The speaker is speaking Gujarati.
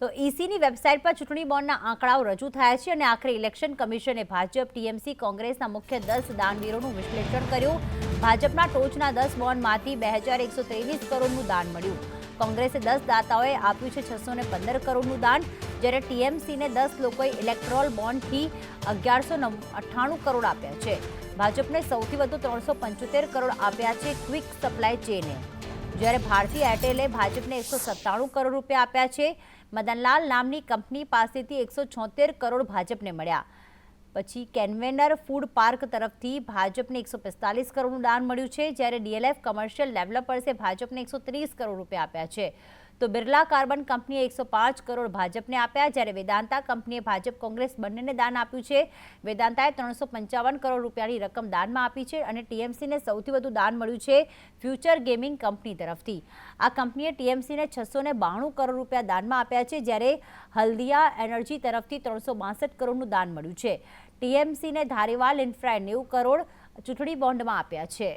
તો ઈસીની વેબસાઇટ પર ચૂંટણી બોન્ડના આંકડાઓ રજૂ થયા છે અને આખરે ઇલેક્શન કમિશને ભાજપ ટીએમસી કોંગ્રેસના મુખ્ય દસ દાનવીરોનું વિશ્લેષણ કર્યું. ભાજપના ટોચના દસ બોન્ડમાંથી બે હજાર એકસો ત્રેવીસ કરોડનું દાન મળ્યું. કોંગ્રેસે દસ દાતાઓએ આપ્યું છે છસો ને પંદર કરોડનું દાન. જ્યારે ટીએમસીને દસ લોકોએ ઇલેક્ટ્રોલ બોન્ડથી અગિયારસો અઠ્ઠાણું કરોડ આપ્યા છે. ભાજપને સૌથી વધુ ત્રણસો પંચોતેર કરોડ આપ્યા છે ક્વિક સપ્લાય ચેને જ્યારે ભારતીય એરટેલે ભાજપને એકસો સત્તાણું કરોડ રૂપિયા આપ્યા છે. મદનલાલ નામની કંપની પાસેથી એકસો છોતેર કરોડ ભાજપને મળ્યા. પછી કેન્વેનર ફૂડ પાર્ક તરફથી ભાજપને એકસો પિસ્તાલીસ કરોડનું દાન મળ્યું છે, જ્યારે ડીએલએફ કમર્શિયલ ડેવલપર્સે ભાજપને એકસો ત્રીસ કરોડ રૂપિયા આપ્યા છે. તો બિરલા કાર્બન કંપનીએ એકસો પાંચ કરોડ ભાજપને આપ્યા, જ્યારે વેદાંતા કંપનીએ ભાજપ કોંગ્રેસ બંનેને દાન આપ્યું છે. વેદાંતાએ ત્રણસો પંચાવન કરોડ રૂપિયાની રકમ દાનમાં આપી છે અને ટીએમસીને સૌથી વધુ દાન મળ્યું છે ફ્યુચર ગેમિંગ કંપની તરફથી. આ કંપનીએ ટીએમસીને છસો બાણું કરોડ રૂપિયા દાનમાં આપ્યા છે, જ્યારે હલ્દિયા એનર્જી તરફથી ત્રણસો બાસઠ કરોડનું દાન મળ્યું છે. ટીએમસીને ધારીવાલ ઇન્ફ્રાએ નેવું કરોડ ચૂંટણી બોન્ડમાં આપ્યા છે.